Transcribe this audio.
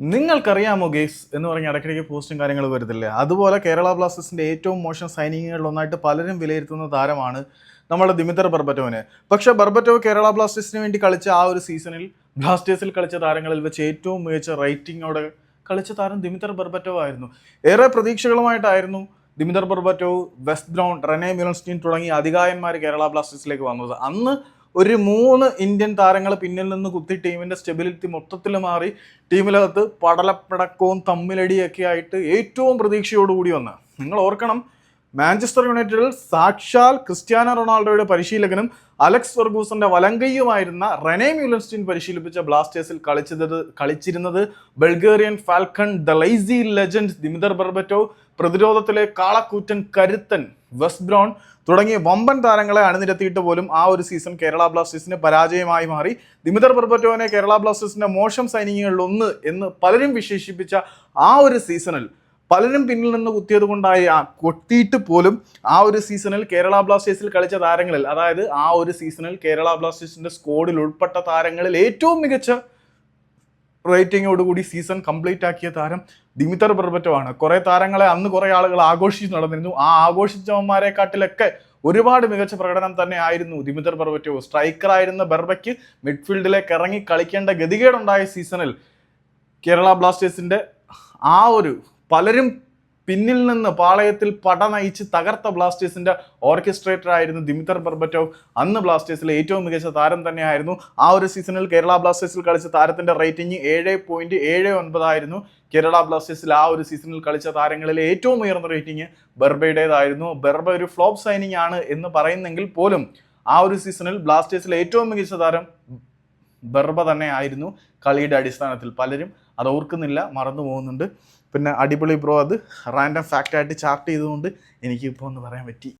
നിങ്ങൾക്കറിയാമോ ഗെയ്സ് എന്ന് പറഞ്ഞ ഇടയ്ക്കിടയ്ക്ക് പോസ്റ്റും കാര്യങ്ങളും വരുന്നില്ലേ അതുപോലെ കേരള ബ്ലാസ്റ്റേഴ്സിന്റെ ഏറ്റവും മോശം സൈനിങ്ങുകളിൽ ഒന്നായിട്ട് പലരും വിലയിരുത്തുന്ന താരമാണ് നമ്മുടെ ദിമിതർ ബർബറ്റോവിന്. പക്ഷേ ബർബറ്റോ കേരള ബ്ലാസ്റ്റേഴ്സിന് വേണ്ടി കളിച്ച ആ ഒരു സീസണിൽ ബ്ലാസ്റ്റേഴ്സിൽ കളിച്ച താരങ്ങളിൽ വെച്ച് ഏറ്റവും മികച്ച റൈറ്റിങ്ങോടെ കളിച്ച താരം ദിമിതർ ബർബറ്റോ ആയിരുന്നു. ഏറെ പ്രതീക്ഷകളുമായിട്ടായിരുന്നു Dimitar Berbatov Wes Brown Rene Meulensteen തുടങ്ങിയ അധികായന്മാർ കേരള ബ്ലാസ്റ്റേഴ്സിലേക്ക് വന്നത്. അന്ന് ഒരു മൂന്ന് ഇന്ത്യൻ താരങ്ങൾ പിന്നിൽ നിന്ന് കുത്തി ടീമിന്റെ സ്റ്റെബിലിറ്റി മൊത്തത്തിൽ മാറി ടീമിലകത്ത് പടലപ്പിടക്കവും തമ്മിലടിയൊക്കെ ആയിട്ട് ഏറ്റവും പ്രതീക്ഷയോടുകൂടി വന്ന്. നിങ്ങൾ ഓർക്കണം മാഞ്ചസ്റ്റർ യുണൈറ്റഡിൽ സാക്ഷാൽ ക്രിസ്ത്യാനോ റൊണാൾഡോയുടെ പരിശീലകനും അലക്സ് ഫെർഗൂസന്റെ വലങ്കയ്യുമായിരുന്ന റെനെ മ്യൂലൻസ്റ്റീൻ പരിശീലിപ്പിച്ച ബ്ലാസ്റ്റേഴ്സിൽ കളിച്ചത് കളിച്ചിരുന്നത് Bulgarian falcon the lazy legend Dimitar Berbatov പ്രതിരോധത്തിലെ കാളക്കൂറ്റൻ കരുത്തൻ വെസ്റ്റ് ബ്രോൺ തുടങ്ങിയ വമ്പൻ താരങ്ങളെ അണിനിരത്തിയിട്ട് പോലും ആ ഒരു സീസൺ കേരള ബ്ലാസ്റ്റേഴ്സിന് പരാജയമായി മാറി. ദിമിതർ ബർബറ്റോവിനെ കേരള ബ്ലാസ്റ്റേഴ്സിന്റെ മോശം സൈനികങ്ങളിൽ ഒന്ന് എന്ന് പലരും വിശേഷിപ്പിച്ച ആ ഒരു സീസണിൽ പലരും പിന്നിൽ നിന്ന് കുത്തിയത് കൊണ്ടായി ആ കൊത്തിയിട്ട് പോലും ആ ഒരു സീസണിൽ കേരള ബ്ലാസ്റ്റേഴ്സിൽ കളിച്ച താരങ്ങളിൽ അതായത് ആ ഒരു സീസണിൽ കേരള ബ്ലാസ്റ്റേഴ്സിന്റെ സ്കോഡിൽ ഉൾപ്പെട്ട താരങ്ങളിൽ ഏറ്റവും മികച്ച റേറ്റിങ്ങോടുകൂടി സീസൺ കംപ്ലീറ്റ് ആക്കിയ താരം ദിമിതർ ബർബറ്റോ ആണ് കുറെ താരങ്ങളെ അന്ന് കുറെ ആളുകൾ ആഘോഷിച്ച് നടന്നിരുന്നു. ആ ആഘോഷിച്ചവന്മാരെക്കാട്ടിലൊക്കെ ഒരുപാട് മികച്ച പ്രകടനം തന്നെ ആയിരുന്നു ദിമിതർ ബർബറ്റോ സ്ട്രൈക്കർ ആയിരുന്ന ബർബയ്ക്ക് മിഡ്ഫീൽഡിലേക്ക് ഇറങ്ങി കളിക്കേണ്ട ഗതികേടുണ്ടായ സീസണിൽ കേരള ബ്ലാസ്റ്റേഴ്സിന്റെ ആ ഒരു പലരും പിന്നിൽ നിന്ന് പാളയത്തിൽ പട നയിച്ച് തകർത്ത ബ്ലാസ്റ്റേഴ്സിന്റെ ഓർക്കസ്ട്രേറ്റർ ആയിരുന്നു ദിമിതർ ബർബറ്റോവ്. അന്ന് ബ്ലാസ്റ്റേഴ്സിലെ ഏറ്റവും മികച്ച താരം തന്നെയായിരുന്നു. ആ ഒരു സീസണിൽ കേരള ബ്ലാസ്റ്റേഴ്സിൽ കളിച്ച താരത്തിന്റെ റേറ്റിംഗ് ഏഴ് പോയിന്റ് ഏഴ് ഒൻപതായിരുന്നു. കേരള ബ്ലാസ്റ്റേഴ്സിൽ ആ ഒരു സീസണിൽ കളിച്ച താരങ്ങളിലെ ഏറ്റവും ഉയർന്ന റേറ്റിംഗ് ബെർബയുടേതായിരുന്നു. ബെർബ ഒരു ഫ്ലോപ്പ് സൈനിങ് ആണ് എന്ന് പറയുന്നെങ്കിൽ പോലും ആ ഒരു സീസണിൽ ബ്ലാസ്റ്റേഴ്സിലെ ഏറ്റവും മികച്ച താരം ബെർബ തന്നെ ആയിരുന്നു കളിയുടെ അടിസ്ഥാനത്തിൽ. പലരും അത് ഓർക്കുന്നില്ല മറന്നു പോകുന്നുണ്ട്. പിന്നെ അടിപൊളി ബ്രോ അത് റാൻഡം ഫാക്റ്റായിട്ട് ചാർട്ട് ചെയ്തുകൊണ്ട് എനിക്കിപ്പോൾ ഒന്ന് പറയാൻ പറ്റി.